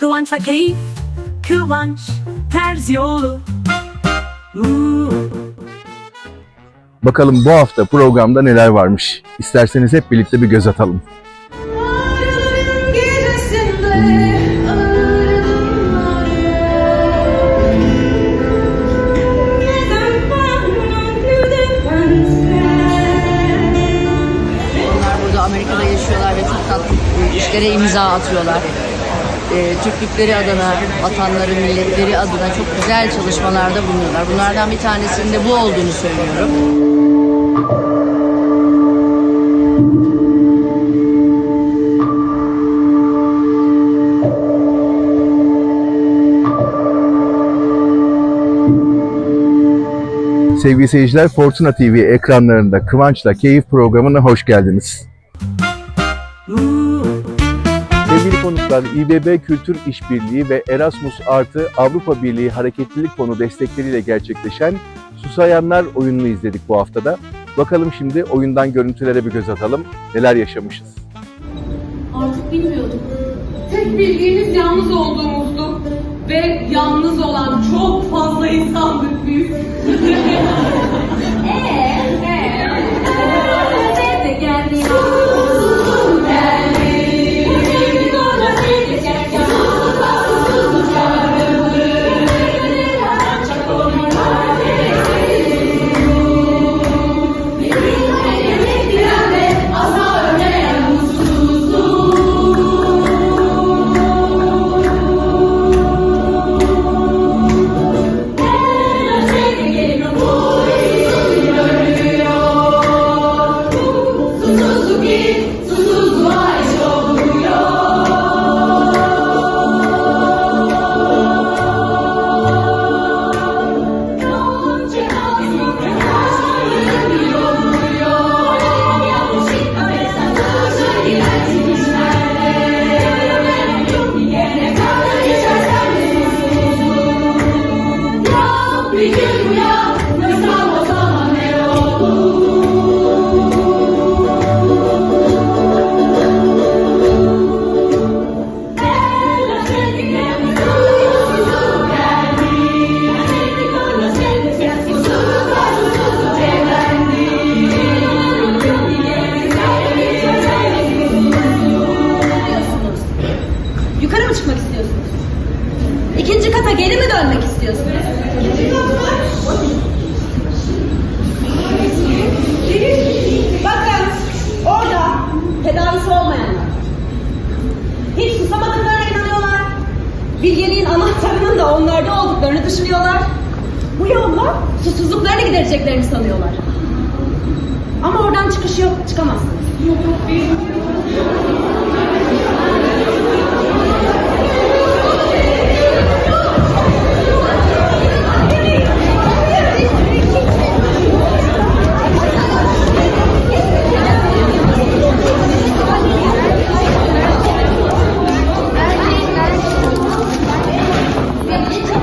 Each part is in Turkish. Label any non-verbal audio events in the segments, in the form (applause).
Kıvançla keyif, kıvanç, Terzioğlu. Uuu. Bakalım bu hafta programda neler varmış. İsterseniz hep birlikte bir göz atalım. Onlar burada Amerika'da yaşıyorlar ve çok tatlı işlere imza atıyorlar. E, Türklükleri adına, vatanları, milletleri adına çok güzel çalışmalarda bulunuyorlar. Bunlardan bir tanesinin de bu olduğunu söylüyorum. Sevgili seyirciler Fortuna TV ekranlarında Kıvanç'la Keyif programına hoş geldiniz. Uuu. Sevgili konuklar, İBB Kültür İşbirliği ve Erasmus Artı Avrupa Birliği Hareketlilik Fonu destekleriyle gerçekleşen Susayanlar oyununu izledik bu haftada. Bakalım şimdi oyundan görüntülere bir göz atalım. Neler yaşamışız. Artık bilmiyorduk. Tek bildiğimiz yalnız olduğumuzdu. Ve yalnız olan çok fazla insandık biz. Eee? Eee? Nerede geldi Bir Kata geri mi dönmek istiyorsunuz? Bakın orada tedavisi olmayanlar. Hiç susamadıklarına inanıyorlar. Bilgeliğin anahtarının da onlarda olduklarını düşünüyorlar. Bu yolla susuzluklarını gidereceklerini sanıyorlar. Ama oradan çıkış yok, çıkamazsınız. 你这，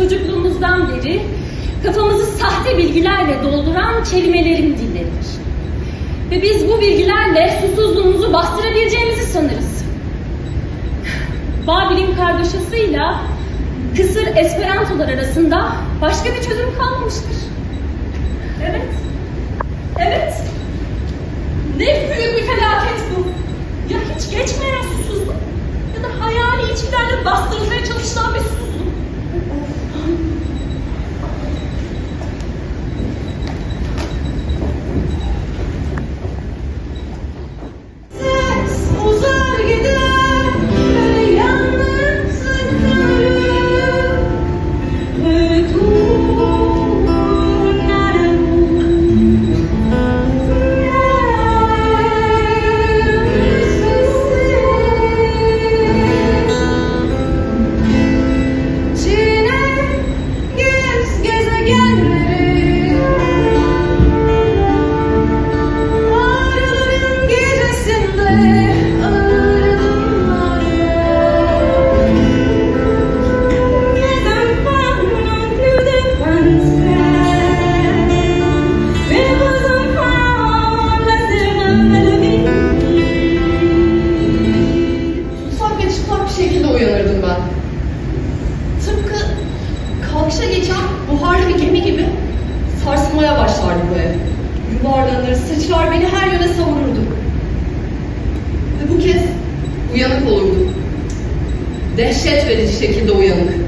çocukluğumuzdan beri kafamızı sahte bilgilerle dolduran kelimelerin dilleridir. Ve biz bu bilgilerle susuzluğumuzu bastırabileceğimizi sanırız. Babil'in kargaşasıyla kısır Esperantolar arasında başka bir çözüm kalmamıştır. Evet. Evet. Ne büyük bir felaket bu. Ya hiç geçmeyen susuzluk ya da hayali içkilerle bastırılmaya çalışılan bir susuzluk. Uyanık olurdum. Dehşet verici şekilde uyanık.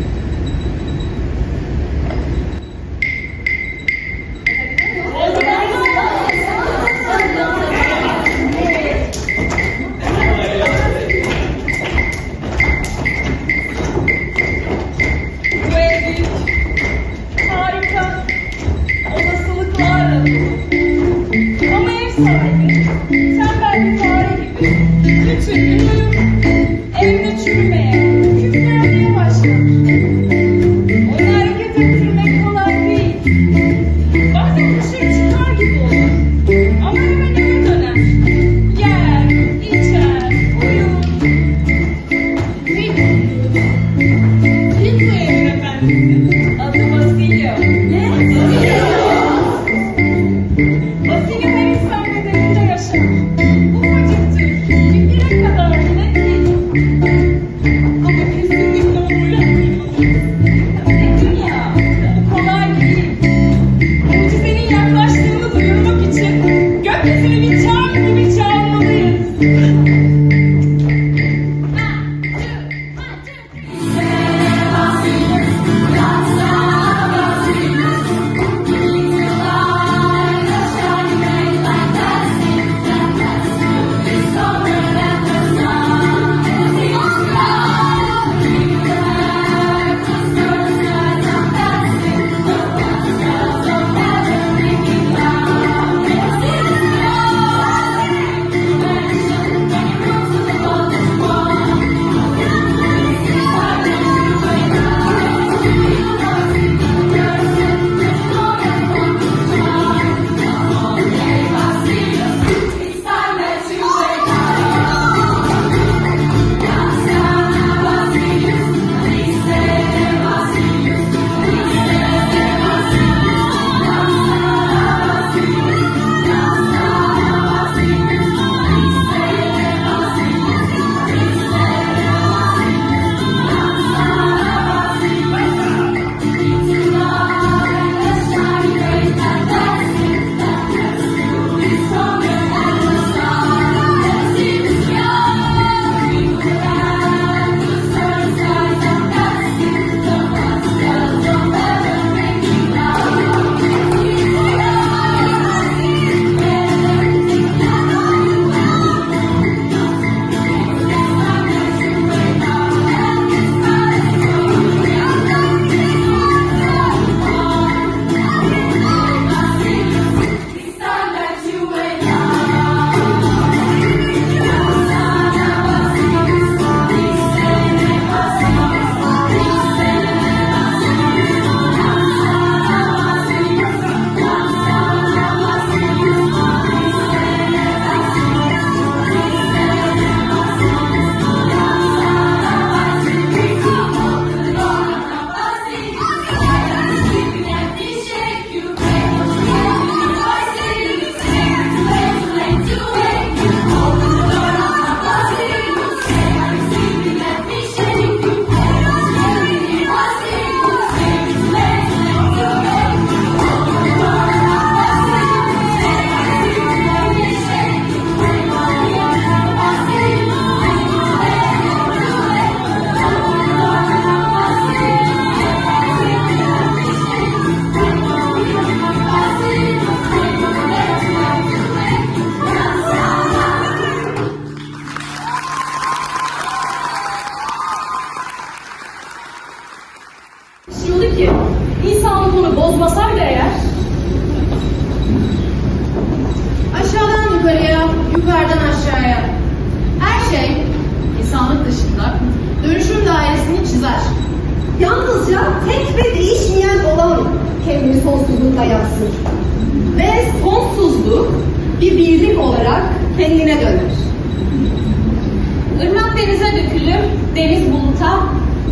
Denize dökülüm, deniz buluta,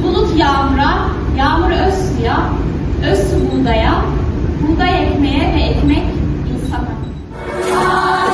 bulut yağmura, yağmur öz suya, öz su buğdaya, buğday ekmeğe ve ekmek insana.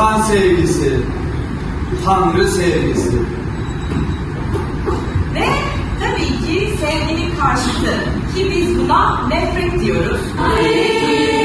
Vatan sevgisi, Tanrı sevgisi. Ve tabii ki sevginin karşıtı ki biz buna nefret diyoruz. Hayır.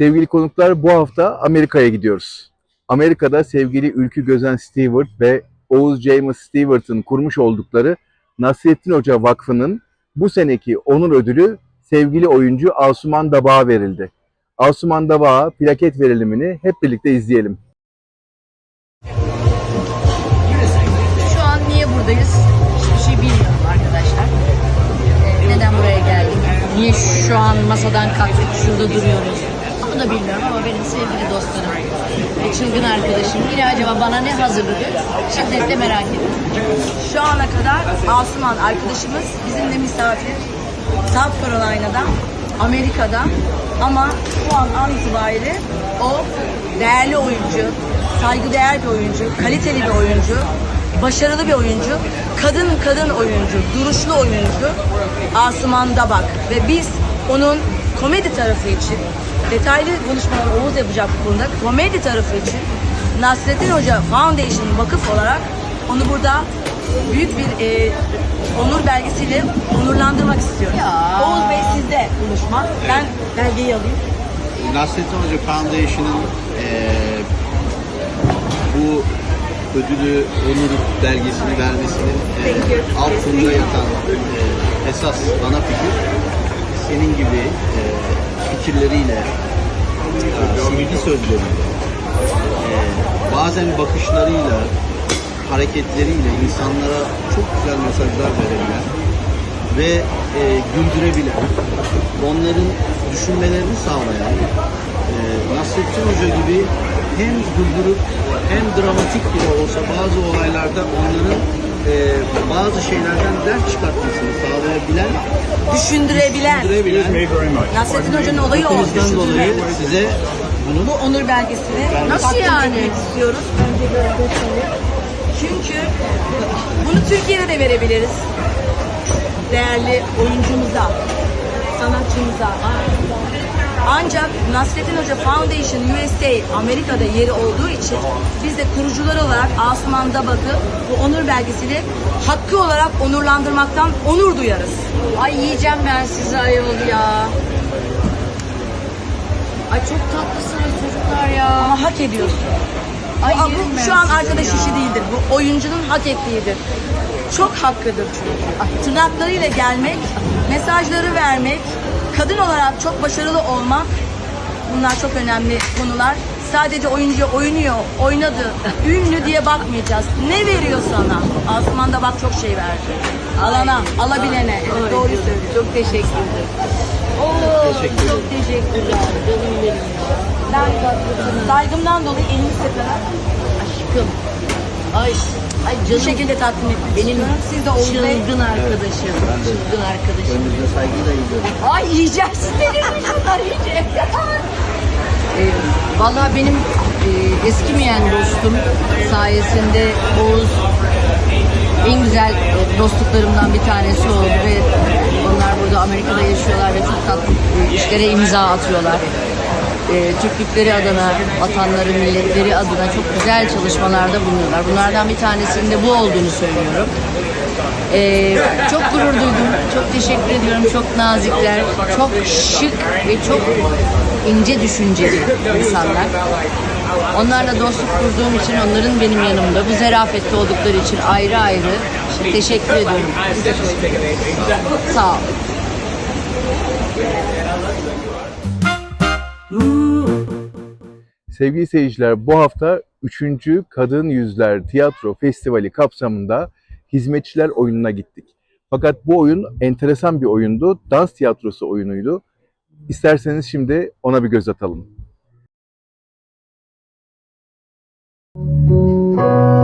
Sevgili konuklar bu hafta Amerika'ya gidiyoruz. Amerika'da sevgili Ülkü Gözen Stewart ve Oğuz James Stewart'ın kurmuş oldukları Nasrettin Hoca Vakfı'nın bu seneki onur ödülü sevgili oyuncu Asuman Dabağ'a verildi. Asuman Dabağ'a plaket verilimini hep birlikte izleyelim. Şu an niye buradayız? Hiçbir şey bilmiyorum arkadaşlar. Ee, neden buraya geldik? Niye şu an masadan kalktık, şurada duruyoruz? Da bilmiyorum ama benim sevgili dostlarım ve çılgın arkadaşım yine acaba bana ne hazırladı? Şiddetle merak ediyorum. Şu ana kadar Asuman arkadaşımız bizimle misafir. South Carolina'da, Amerika'da ama şu an an itibariyle o değerli oyuncu, saygıdeğer bir oyuncu, kaliteli bir oyuncu, başarılı bir oyuncu, kadın kadın oyuncu, duruşlu oyuncu Asuman Dabak ve biz onun komedi tarafı için detaylı konuşmalar Oğuz yapacak bu konuda komedi tarafı için Nasrettin Hoca Foundation vakıf olarak onu burada büyük bir e, onur belgesiyle onurlandırmak istiyorum. Oğuz Bey sizde konuşma. Ben belgeyi alayım. Nasrettin Hoca Foundation'ın eee, bu ödülü, onur belgesini vermesinin eee, altında yatan eee, esas ana fikir senin gibi eee, fikirleriyle, eee, sevgi sözleriyle, eee, bazen bakışlarıyla, hareketleriyle insanlara çok güzel mesajlar verebilen ve e, güldürebilen, onların düşünmelerini sağlayan e, Nasrettin Hoca gibi hem güldürüp hem dramatik bile olsa bazı olaylarda onların e, bazı şeylerden ders çıkartmasını sağlayabilen, Düşündürebilen. düşündürebilen Nasrettin Hoca'nın olayı o. Hepinizden dolayı Düşündürmek. size bunu Bu onur belgesini Nasıl takdim yani? etmek istiyoruz. Çünkü bunu Türkiye'de de verebiliriz. Değerli oyuncumuza, sanatçımıza. Ancak Nasrettin Hoca Foundation USA Amerika'da yeri olduğu için biz de kurucular olarak Asuman Dabak'ı bu onur belgesiyle hakkı olarak onurlandırmaktan onur duyarız. Ay yiyeceğim ben sizi ayol ya. Ay çok tatlısınız çocuklar ya. Ama hak ediyorsun. Ay bu, bu şu an arkadaş işi değildir. Bu oyuncunun hak ettiğidir. Çok hakkıdır çünkü. Tırnaklarıyla gelmek, mesajları vermek, kadın olarak çok başarılı olmak bunlar çok önemli konular. Sadece oyuncu oynuyor, oynadı, (laughs) ünlü diye bakmayacağız. Ne veriyor sana? Asman'da bak çok şey verdi. Alana, alabilene. Evet, doğru söylüyor. Çok teşekkür ederim. Oo, teşekkür çok teşekkürler. Canım benim ya. Ben saygımdan dolayı elimi sıkarak aşkım. Ay, ay canım. Bu şekilde tatmin etmek Benim istiyorum. Siz de Oğuz Bey. çılgın arkadaşım. Çılgın arkadaşım. önünüzde saygıyla eğiliyorum. Ay yiyeceğiz. Benim şunlar yiyecek. (laughs) Ee, Valla benim e, eskimeyen dostum sayesinde Oğuz en güzel e, dostluklarımdan bir tanesi oldu ve onlar burada Amerika'da yaşıyorlar ve çok tatlı e, işlere imza atıyorlar. E, Türklükleri adına, vatanları, milletleri adına çok güzel çalışmalarda bulunuyorlar. Bunlardan bir tanesinin de bu olduğunu söylüyorum. Ee, çok gurur duydum. Çok teşekkür ediyorum. Çok nazikler, çok şık ve çok ince düşünceli insanlar. Onlarla dostluk kurduğum için onların benim yanımda. Bu zerafette oldukları için ayrı ayrı teşekkür ediyorum. Sağ ol. Sevgili seyirciler bu hafta 3. Kadın Yüzler Tiyatro Festivali kapsamında Hizmetçiler oyununa gittik. Fakat bu oyun enteresan bir oyundu. Dans tiyatrosu oyunuydu. İsterseniz şimdi ona bir göz atalım. seyircilerimiz,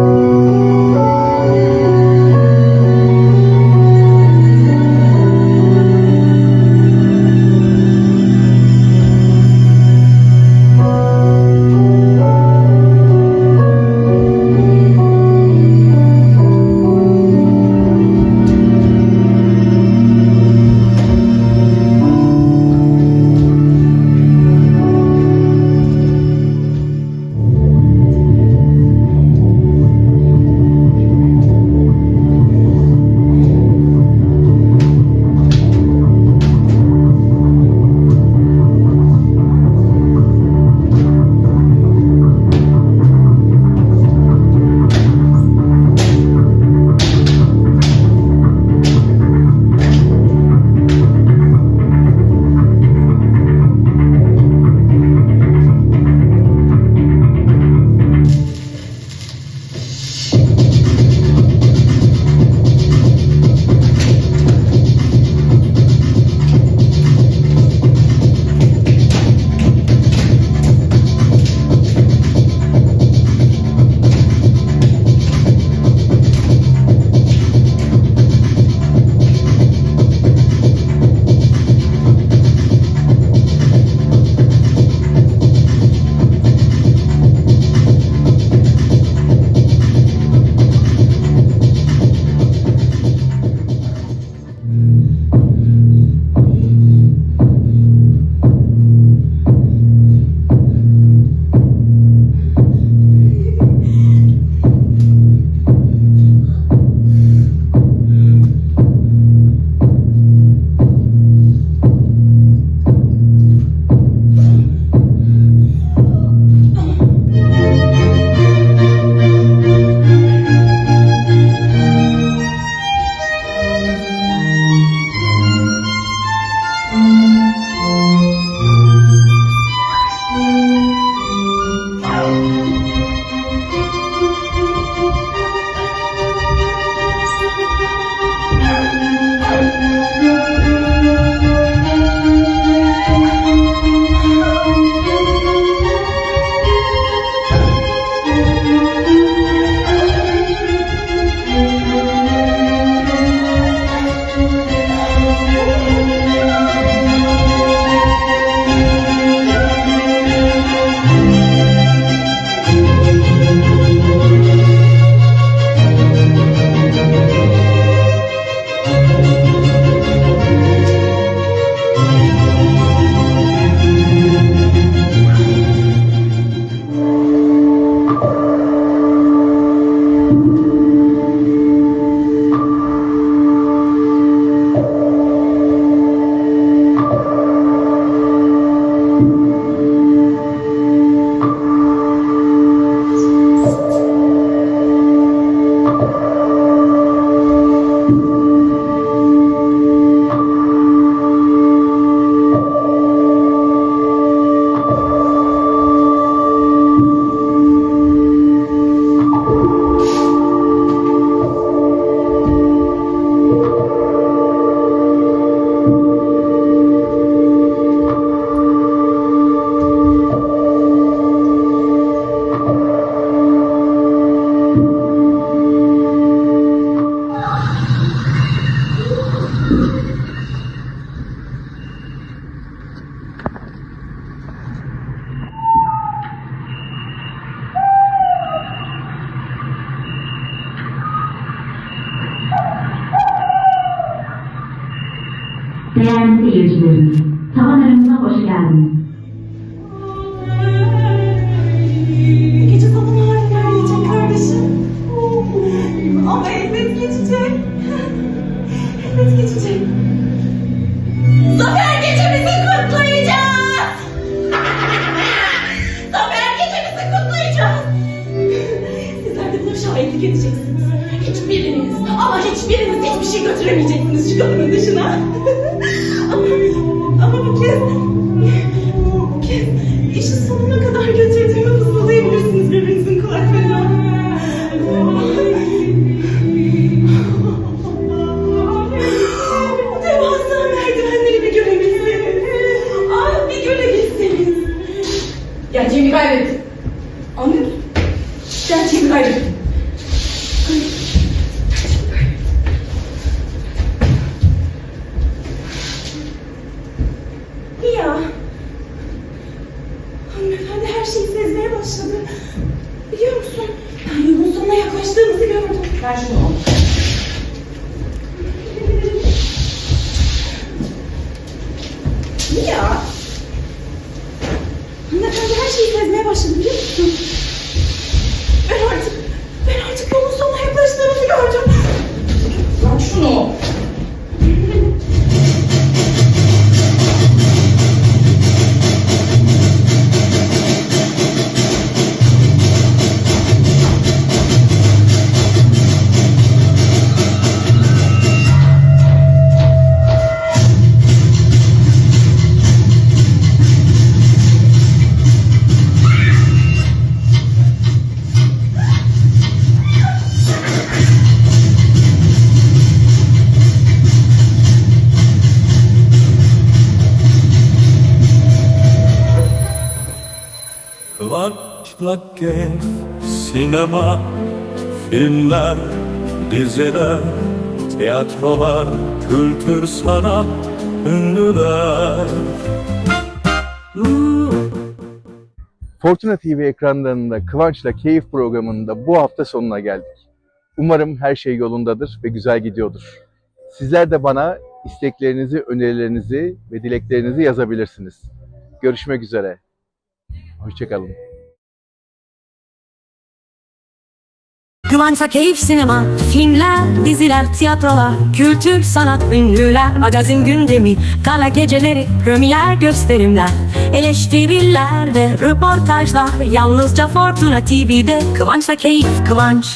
başladı. Biliyor musun? Ben yolun sonuna yaklaştığımızı gördüm. Ver şunu. Keyif, sinema, filmler, diziler, tiyatrolar, kültür, sanat, ünlüler. Fortuna TV ekranlarında Kıvanç'la Keyif programında bu hafta sonuna geldik. Umarım her şey yolundadır ve güzel gidiyordur. Sizler de bana isteklerinizi, önerilerinizi ve dileklerinizi yazabilirsiniz. Görüşmek üzere. Hoşçakalın. Kıvanç'a keyif sinema, filmler, diziler, tiyatrolar, kültür, sanat, ünlüler, magazin gündemi, gala geceleri, premier gösterimler, eleştiriler ve röportajlar yalnızca Fortuna TV'de Kıvanç'la keyif, Kıvanç.